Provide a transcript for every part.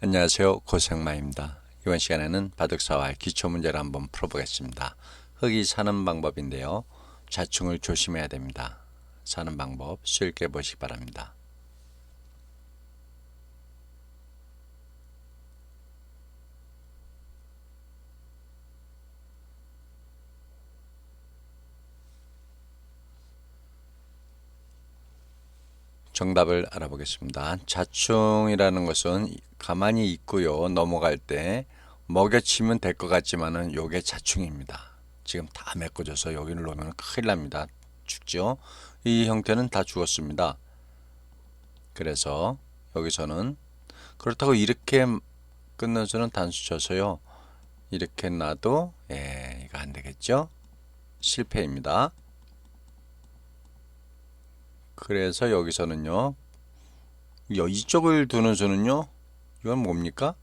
안녕하세요. 고생마입니다. 이번 시간에는 바둑사와 기초문제를 한번 풀어보겠습니다. 흙이 사는 방법인데요. 자충을 조심해야 됩니다. 사는 방법 쉽게 보시기 바랍니다. 정답을 알아보겠습니다. 자충이라는 것은 가만히 있고요. 넘어갈 때 먹여치면 될 것 같지만은 요게 자충입니다. 지금 다 메꿔져서 여기를 놓으면 큰일 납니다. 죽죠? 이 형태는 다 죽었습니다. 그래서 여기서는 그렇다고 이렇게 끊는 수는 단수 쳐서요. 이렇게 놔도 예, 이거 안 되겠죠? 실패입니다. 그래서 여기서는요. 여- 이쪽을 두는 수는요. 이건 뭡니까?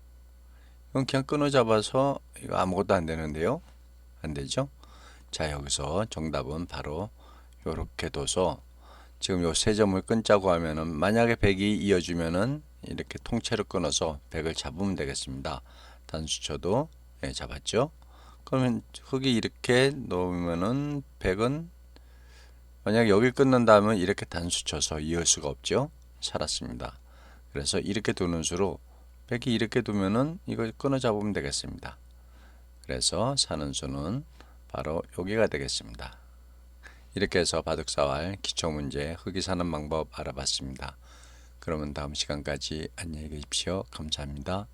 이건 그냥 끊어 잡아서 이거 아무것도 안 되는데요. 안 되죠? 자, 여기서 정답은 바로 요렇게 둬서 지금 요 세 점을 끊자고 하면은 만약에 100이 이어주면은 이렇게 통째로 끊어서 100을 잡으면 되겠습니다. 단수쳐도 예, 잡았죠? 그러면 흙이 이렇게 놓으면은 100은 만약 여기 끊는다면 이렇게 단수 쳐서 이을 수가 없죠. 살았습니다. 그래서 이렇게 두는 수로 백이 이렇게 두면은 이걸 끊어 잡으면 되겠습니다. 그래서 사는 수는 바로 여기가 되겠습니다. 이렇게 해서 바둑사활 기초문제 흙이 사는 방법 알아봤습니다. 그러면 다음 시간까지 안녕히 계십시오. 감사합니다.